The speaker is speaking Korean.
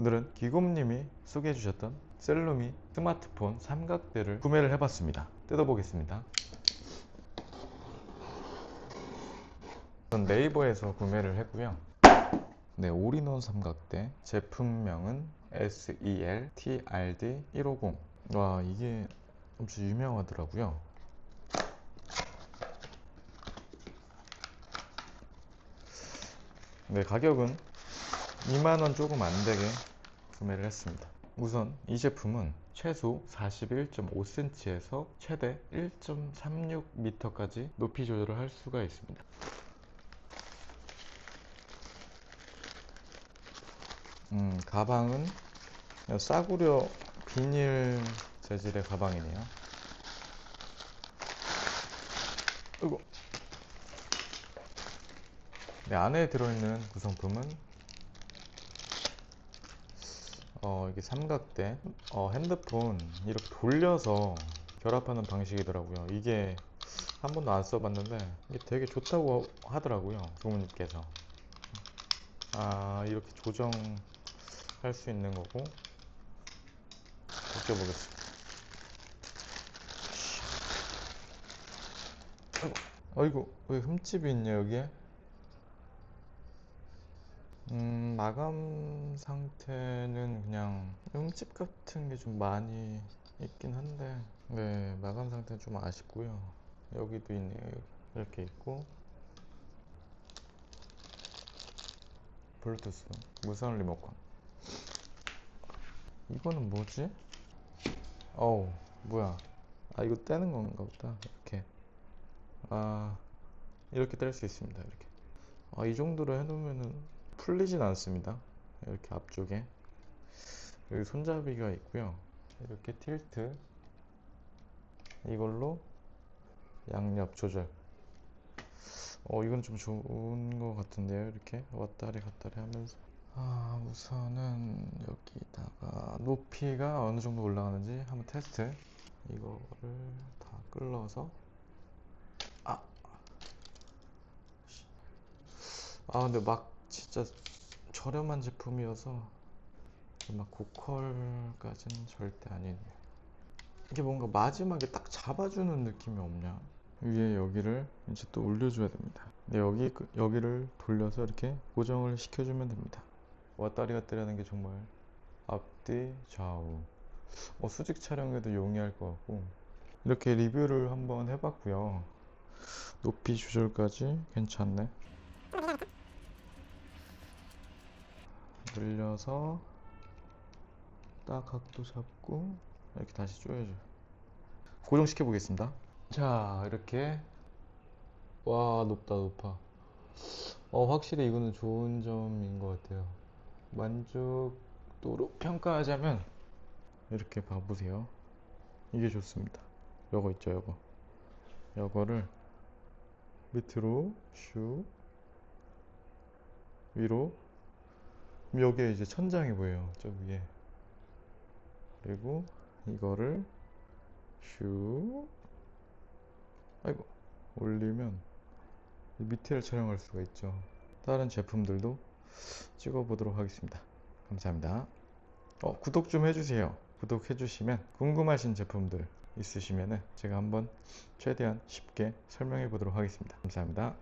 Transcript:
오늘은 기곰님이 소개해 주셨던 셀루미 스마트폰 삼각대를 구매를 해봤습니다. 뜯어보겠습니다. 전 네이버에서 구매를 했고요. 네, 올인원 삼각대 제품명은 E SEL TRD 150. 와, 이게 엄청 유명하더라고요. 네, 가격은 2만원 조금 안 되게 구매를 했습니다. 우선 이 제품은 최소 41.5cm에서 최대 1.36m까지 높이 조절을 할 수가 있습니다. 음, 가방은 싸구려 비닐 재질의 가방이네요. 이거 네, 안에 들어있는 구성품은 어, 이게 삼각대 어, 핸드폰 이렇게 돌려서 결합하는 방식이더라고요. 이게 한 번도 안 써봤는데 이게 되게 좋다고 하더라고요. 부모님께서. 아, 이렇게 조정할 수 있는 거고 벗겨보겠습니다. 어이구, 왜 흠집이 있냐, 여기에? 음, 마감 상태는 그냥 흠집 같은 게 좀 많이 있긴 한데, 네, 마감 상태는 좀 아쉽고요. 여기도 있네요. 이렇게 있고, 블루투스, 무선 리모컨. 이거는 뭐지? 어우, 뭐야. 아, 이거 떼는 건가 보다. 이렇게. 아, 이렇게 뗄 수 있습니다. 이렇게. 아, 이 정도로 해놓으면은 풀리진 않습니다. 이렇게 앞쪽에. 여기 손잡이가 있고요. 이렇게 틸트. 이걸로 양옆 조절. 어, 이건 좀 좋은 것 같은데요. 이렇게 왔다리 갔다리 하면서. 아, 우선은 여기다가 높이가 어느 정도 올라가는지 한번 테스트. 이거를 다 끌어서. 아. 아, 근데 막 진짜 저렴한 제품이어서 막 고퀄까지는 절대 아니네요. 이게 뭔가 마지막에 딱 잡아주는 느낌이 없냐? 위에 여기를 이제 또 올려줘야 됩니다. 네, 여기 그- 여기를 돌려서 이렇게 고정을 시켜주면 됩니다. 왔다리 갔다리 하는 게 정말 앞뒤 좌우. 어, 수직 촬영에도 용이할 것 같고 이렇게 리뷰를 한번 해봤고요. 높이 조절까지 괜찮네. 늘려서 딱 각도 잡고 이렇게 다시 조여줘요. 고정시켜 보겠습니다. 자, 이렇게 와 높다 높아. 어, 확실히 이거는 좋은 점인 것 같아요. 만족도로 평가하자면 이렇게 봐보세요. 이게 좋습니다. 요거 있죠, 요거. 요거를 밑으로 슉 위로 여기에 이제 천장이 보여요. 저 위에. 그리고 이거를 슉 아이고 올리면 이 밑에를 촬영할 수가 있죠. 다른 제품들도 찍어보도록 하겠습니다. 감사합니다. 어, 구독 좀 해주세요. 구독해주시면 궁금하신 제품들 있으시면 제가 한번 최대한 쉽게 설명해 보도록 하겠습니다. 감사합니다.